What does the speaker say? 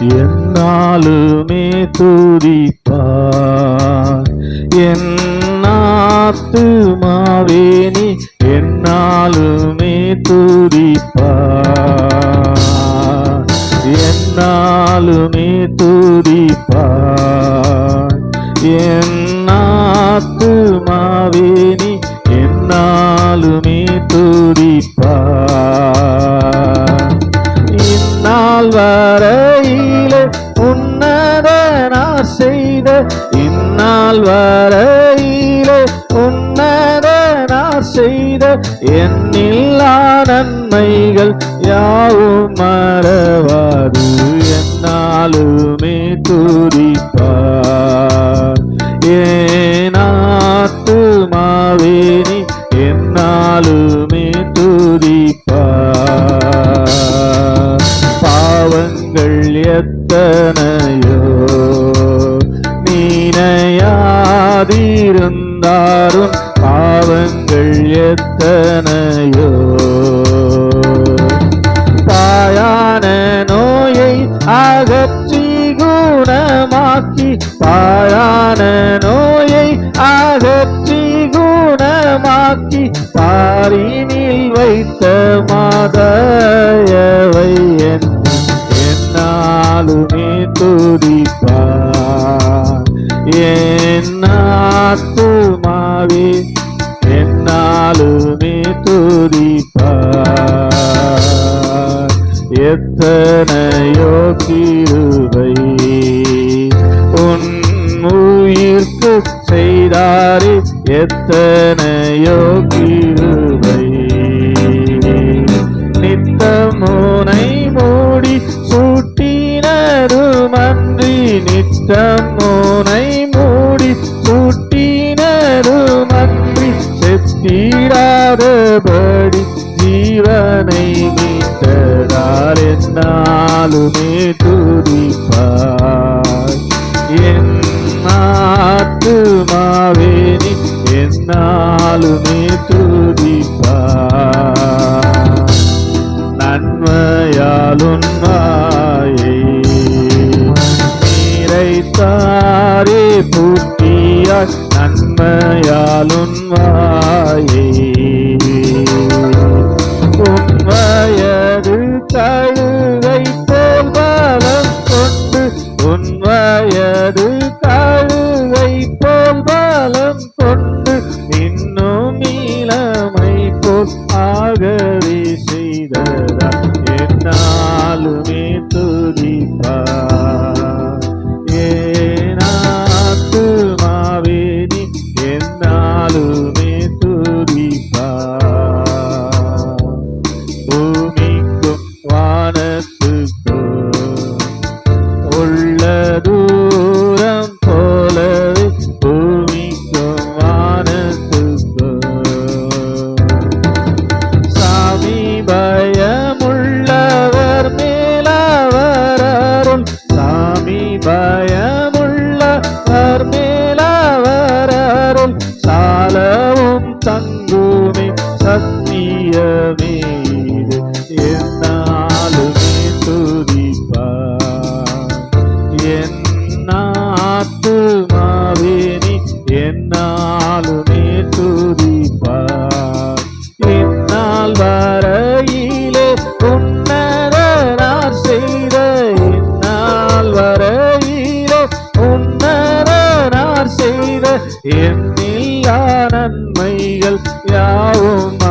என்னாலுமே துதிப்பார். என் ஆத்துமாவேனி என்னாலுமே துதிப்பார். என்னாலுமே துதிப்பார். என் வரையிலே உன்னதனார் செய்த இந்நாள் வரையிலே உன்னதனார் செய்த என்னில்லா நன்மைகள் யாவும் மறவாது. என்னாலுமே துதிப்பார். ஏனாத்துமாவே எத்தனையோ நீனையாதிருந்தாரும் பாவங்கள் எத்தனையோ? தாயான நோயை அகற்றி குணமாக்கி தாயான நோயை அகற்றி குணமாக்கி பாரினில் வைத்த மாதயவை என்னாலுமே துதிப்பார் என்னாத்துமாவே என்னாலுமே துதிப்பார். எத்தனையோ கிருபை உன் உயிர்க்கு செய்தாரே எத்தனையோ கிருபை நித்தமுனை மூடி சூட்டினருமன்றி செத்திடாதபடி ஜீவனை மீட்டதால் என்னாலுமே துதிப்பாய். என் ஆத்துமாவே நீ என்னாலுமே துதிப்பாய். நீரைத்தாரே பூட்டியாய் நன்மையாலுன் வாயே. உண்மையது தழு எண்ணில்லா நன்மைகள் யாவும்